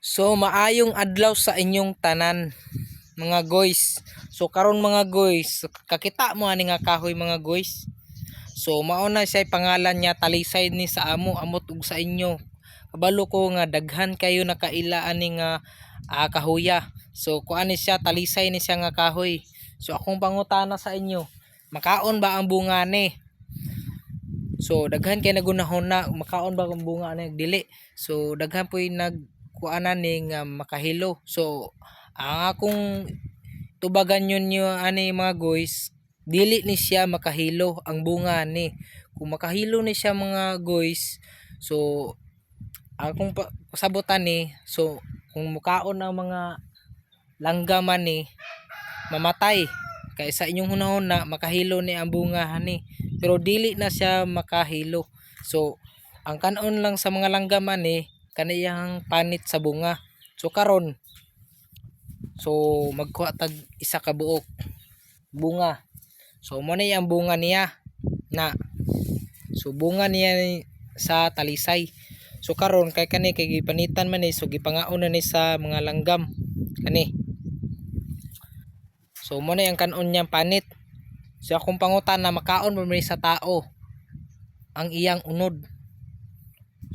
So maayong adlaw sa inyong tanan mga guys. So karon mga guys, kakita mo ani nga kahoy mga guys. So mauna siya pangalan niya talisay ni sa amo amot ug sa inyo. Kabalo ko nga daghan kayo nakaila ani nga ah, kahoya. So kuan ni siya talisay ni siya nga kahoy. So akong pangutana sa inyo, makaon ba ang bunga ni? So daghan kay nagunahon na makaon ba ang bunga ni dili. So daghan po'y nagkuanan ni nga makahilo. So ang akong tubagan yun nyo ani mga guys, dili ni siya makahilo ang bunga ni. Kung makahilo ni siya mga guys, so akong pasabutan ni, so kung mukaon ang mga langgaman ni, mamatay. Kaya sa inyong hunahon na makahilo ni ang bunga ni. Pero dili na siya makahilo. So ang kanon lang sa mga langgaman ni, kaniyang panit sa bunga. So karon So magkuha tag isa ka buok bunga. So mo na ang bunga niya na so bunga niya ni- sa talisay. So karon kay kani kay gipanitan man ni so gipangaon na ni sa mga langgam kani. So mo na ang kanon niyang panit. So akong pangutan na makaon mo sa tao ang iyang unod.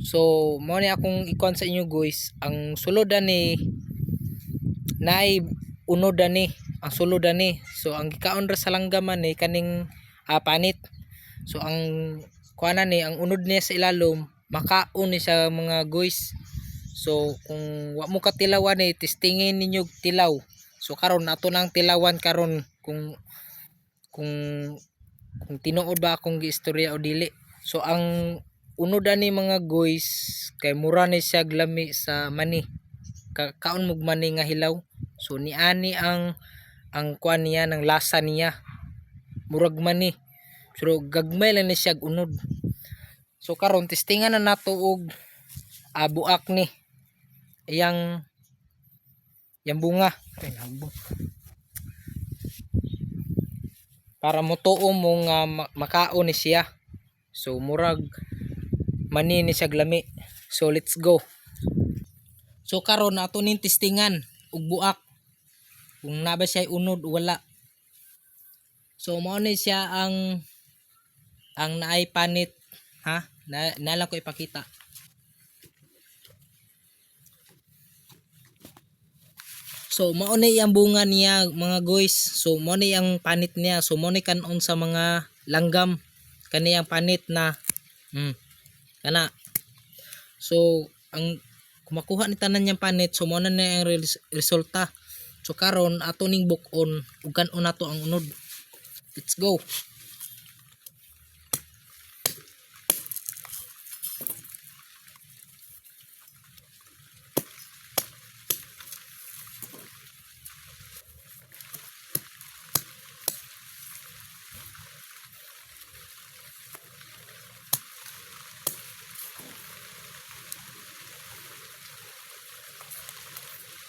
So mo ni akong ikuan sa inyo guys, ang sulod ni naay unod ani. Ang sulod ani. So ang gikaon ra sa langgaman ni kaning ah, panit. So ang kuana ni ang unod niya sa ilalom makaon ni sa mga guys. So kung wa mo katilawan ni testingin ninyo tilaw. So karon ato nang tilawan karon kung kung kung tinuod ba akong giistorya o dili. So ang unod ani mga guys kay mura ni siya glami sa mani. Ka kaon mog mani nga hilaw. So ni ani ang ang kuan niya ng lasa niya. Murag mani. Pero gagmay lang ni siya unod. So karon testingan na nato og ah, buak ni. Iyang yang bunga. Ay, nabong. para motuo mo nga ma- makaon ni siya. So murag mani ni siya glami so let's go So karon nato ning testingan ug buak kung naba siya unod wala. So mao ni siya ang ang naay panit ha na, na lang ko ipakita. So mao ni ang bunga niya mga guys. So mao ni ang panit niya. So mao ni kanon sa mga langgam kani ang panit na mm, kana. So ang kung makuha ni tanan niyang panit so mo na na ang res- resulta. So karon ato ning bukon ug kanon nato ang unod. Let's go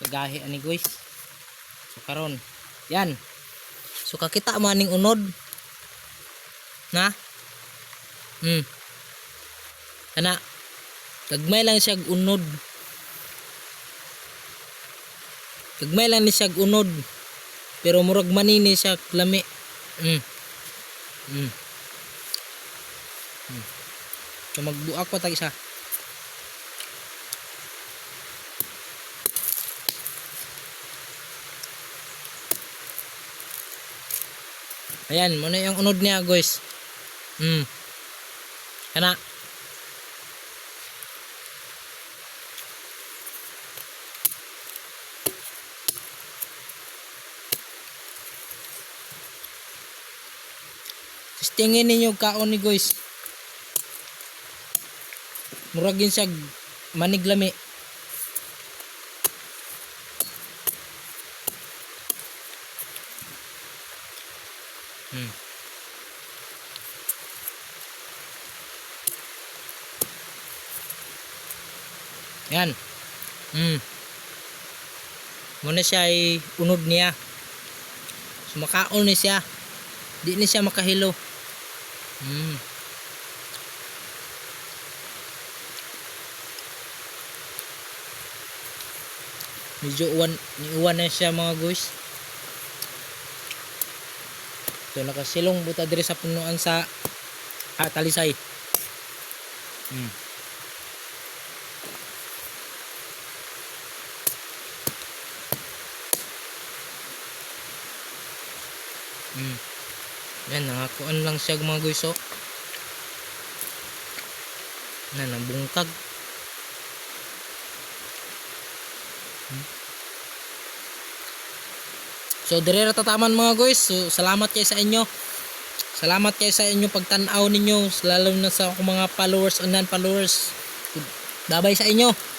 gahi ani guys. So karon. Yan. So kakita mo aning unod. Na? Hmm. Kana gagmay lang siya unod. Gagmay lang ni siya unod. Pero murag mani ni siya lami. Hmm. Hmm. Hmm. So magbuak pa tag isa Ayan, muna yung unod niya, guys. Hmm. Kana. Tingin ninyo kaon ni guys. Muragin siya maniglami. Hmm. Yan. Hmm. Muna siya ay unod niya. So makaon ni siya. Di ni siya makahilo. Hmm. Medyo uwan, niuwan na siya mga guys. So nakasilong buta diri sa punuan sa ah, talisay. Hmm. Hmm. Yan, nakakuan lang siya mga guys oh. Na, nabungkag. So dire tataman mga guys. So salamat kay sa inyo. Salamat kay sa inyo pagtan-aw ninyo lalo na sa mga followers and non-followers. Dabay sa inyo.